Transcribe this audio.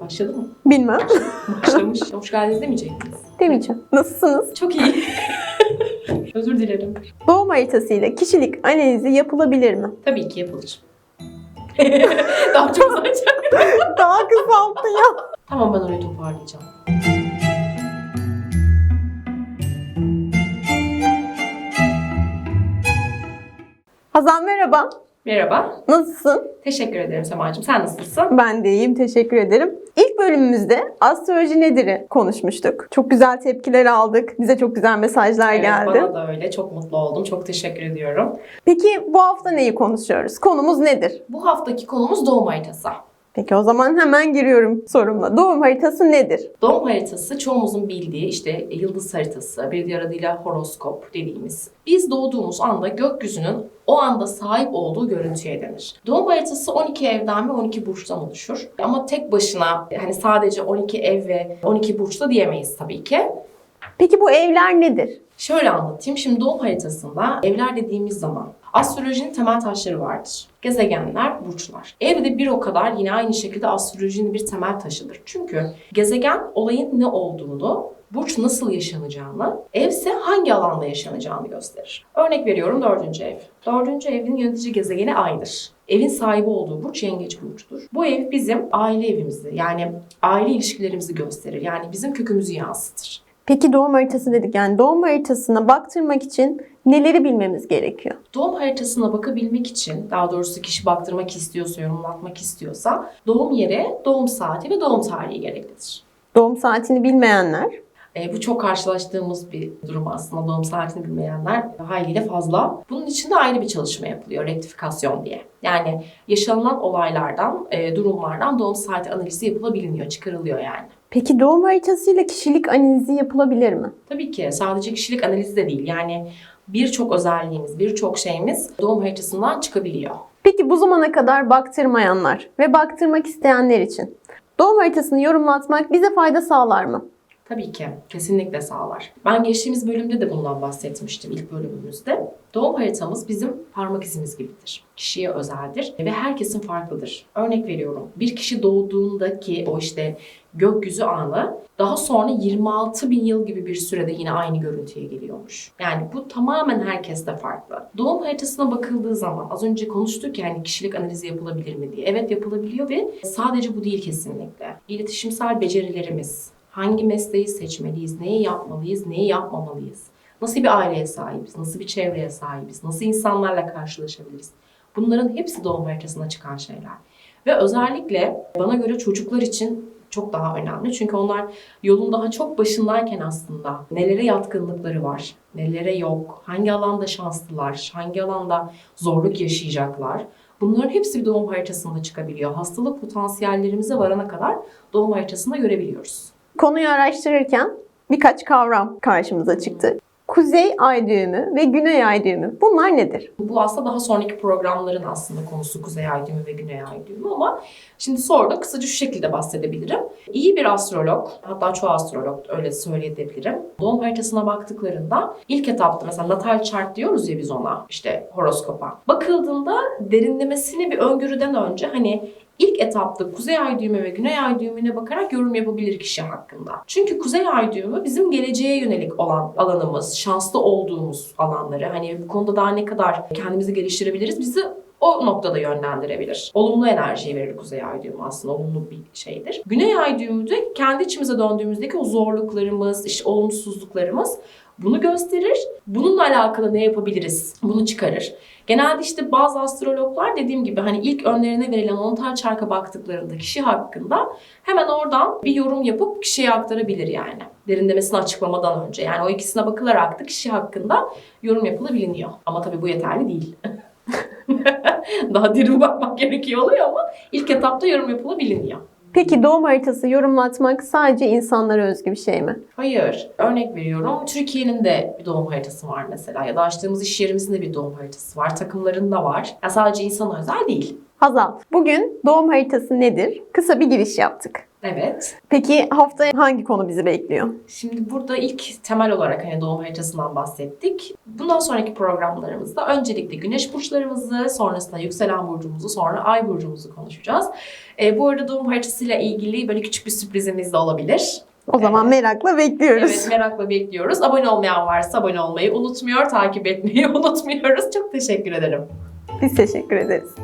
Başladı mı? Bilmem. Başlamış. Hoş geldiniz demeyecek miyiz? Demeyeceğim. Nasılsınız? Çok iyi. Özür dilerim. Doğum haritasıyla kişilik analizi yapılabilir mi? Tabii ki yapılır. Daha çok uzayacak. Daha kısalttı ya. Tamam ben orayı toparlayacağım. Hazal merhaba. Merhaba. Nasılsın? Teşekkür ederim Semacığım. Sen nasılsın? Ben de iyiyim. Teşekkür ederim. İlk bölümümüzde astroloji nedir'i konuşmuştuk. Çok güzel tepkiler aldık. Bize çok güzel mesajlar Evet, geldi. bana da öyle. Çok mutlu oldum. Çok teşekkür ediyorum. Peki bu hafta neyi konuşuyoruz? Konumuz nedir? Bu haftaki konumuz doğum haritası. Peki o zaman hemen giriyorum sorumla. Doğum haritası nedir? Doğum haritası çoğumuzun bildiği işte yıldız haritası, bir diğer adıyla horoskop dediğimiz. Biz doğduğumuz anda gökyüzünün o anda sahip olduğu görüntüye denir. Doğum haritası 12 evden ve 12 burçtan oluşur. Ama tek başına hani sadece 12 ev ve 12 burçta diyemeyiz tabii ki. Peki bu evler nedir? Şöyle anlatayım. Şimdi doğum haritasında evler dediğimiz zaman astrolojinin temel taşları vardır. Gezegenler, burçlar. Ev de bir o kadar yine aynı şekilde astrolojinin bir temel taşıdır. Çünkü gezegen olayın ne olduğunu, burç nasıl yaşanacağını, evse hangi alanda yaşanacağını gösterir. Örnek veriyorum dördüncü ev. Dördüncü evin yönetici gezegeni aydır. Evin sahibi olduğu burç yengeç burcudur. Bu ev bizim aile evimizi yani aile ilişkilerimizi gösterir. Yani bizim kökümüzü yansıtır. Peki doğum haritası dedik. Yani doğum haritasına baktırmak için neleri bilmemiz gerekiyor? Doğum haritasına bakabilmek için, daha doğrusu kişi baktırmak istiyorsa, yorumlatmak istiyorsa doğum yeri, doğum saati ve doğum tarihi gereklidir. Doğum saatini bilmeyenler E, bu çok karşılaştığımız bir durum aslında. Doğum saatini bilmeyenler haliyle fazla. Bunun için de ayrı bir çalışma yapılıyor, rektifikasyon diye. Yani yaşanılan olaylardan, e, durumlardan doğum saati analizi yapılabiliyor, çıkarılıyor yani. Peki doğum haritasıyla kişilik analizi yapılabilir mi? Tabii ki sadece kişilik analizi de değil. Yani birçok özelliğimiz, birçok şeyimiz doğum haritasından çıkabiliyor. Peki bu zamana kadar baktırmayanlar ve baktırmak isteyenler için doğum haritasını yorumlatmak bize fayda sağlar mı? Tabii ki. Kesinlikle sağlar. Ben geçtiğimiz bölümde de bundan bahsetmiştim ilk bölümümüzde. Doğum haritamız bizim parmak izimiz gibidir. Kişiye özeldir ve herkesin farklıdır. Örnek veriyorum. Bir kişi doğduğundaki o işte gökyüzü anı daha sonra 26 bin yıl gibi bir sürede yine aynı görüntüye geliyormuş. Yani bu tamamen herkeste farklı. Doğum haritasına bakıldığı zaman az önce konuştuk ya hani kişilik analizi yapılabilir mi diye. Evet yapılabiliyor ve sadece bu değil kesinlikle. İletişimsel becerilerimiz, hangi mesleği seçmeliyiz, neyi yapmalıyız, neyi yapmamalıyız, nasıl bir aileye sahibiz, nasıl bir çevreye sahibiz, nasıl insanlarla karşılaşabiliriz. Bunların hepsi doğum haritasına çıkan şeyler. Ve özellikle bana göre çocuklar için çok daha önemli. Çünkü onlar yolun daha çok başındayken aslında nelere yatkınlıkları var, nelere yok, hangi alanda şanslılar, hangi alanda zorluk yaşayacaklar. Bunların hepsi bir doğum haritasında çıkabiliyor. Hastalık potansiyellerimize varana kadar doğum haritasında görebiliyoruz. Konuyu araştırırken birkaç kavram karşımıza çıktı. Kuzey ay düğümü ve güney ay düğümü. Bunlar nedir? Bu aslında daha sonraki programların aslında konusu Kuzey Ay düğümü ve Güney Ay düğümü ama şimdi sonra kısaca şu şekilde bahsedebilirim. İyi bir astrolog, hatta çoğu astrolog öyle söyleyebilirim. Doğum haritasına baktıklarında ilk etapta mesela natal chart diyoruz ya biz ona işte horoskopa. Bakıldığında derinlemesine bir öngörüden önce hani İlk etapta Kuzey Ay düğümü ve Güney Ay düğümüne bakarak yorum yapabilir kişi hakkında. Çünkü Kuzey Ay düğümü bizim geleceğe yönelik olan alanımız, şanslı olduğumuz alanları. Hani bu konuda daha ne kadar kendimizi geliştirebiliriz bizi o noktada yönlendirebilir. Olumlu enerjiyi verir Kuzey Ay düğümü aslında olumlu bir şeydir. Güney Ay düğümü de kendi içimize döndüğümüzdeki o zorluklarımız, işte olumsuzluklarımız bunu gösterir. Bununla alakalı ne yapabiliriz? Bunu çıkarır. Genelde işte bazı astrologlar dediğim gibi hani ilk önlerine verilen ontal çarka baktıklarında kişi hakkında hemen oradan bir yorum yapıp kişiye aktarabilir yani. Derinlemesine açıklamadan önce. Yani o ikisine bakılarak da kişi hakkında yorum yapılabiliyor. Ama tabii bu yeterli değil. Daha derin bakmak gerekiyor oluyor ama ilk etapta yorum yapılabiliyor. Peki doğum haritası yorumlatmak sadece insanlara özgü bir şey mi? Hayır. Örnek veriyorum. Türkiye'nin de bir doğum haritası var mesela. Ya da açtığımız iş yerimizin de bir doğum haritası var. Takımların da var. Ya sadece insana özel değil. Hazal, bugün doğum haritası nedir? Kısa bir giriş yaptık. Evet. Peki haftaya hangi konu bizi bekliyor? Şimdi burada ilk temel olarak hani doğum haritasından bahsettik. Bundan sonraki programlarımızda öncelikle güneş burçlarımızı, sonrasında yükselen burcumuzu, sonra ay burcumuzu konuşacağız. E, bu arada doğum haritasıyla ilgili böyle küçük bir sürprizimiz de olabilir. O zaman merakla bekliyoruz. Evet merakla bekliyoruz. Abone olmayan varsa abone olmayı unutmuyor, takip etmeyi unutmuyoruz. Çok teşekkür ederim. Biz teşekkür ederiz.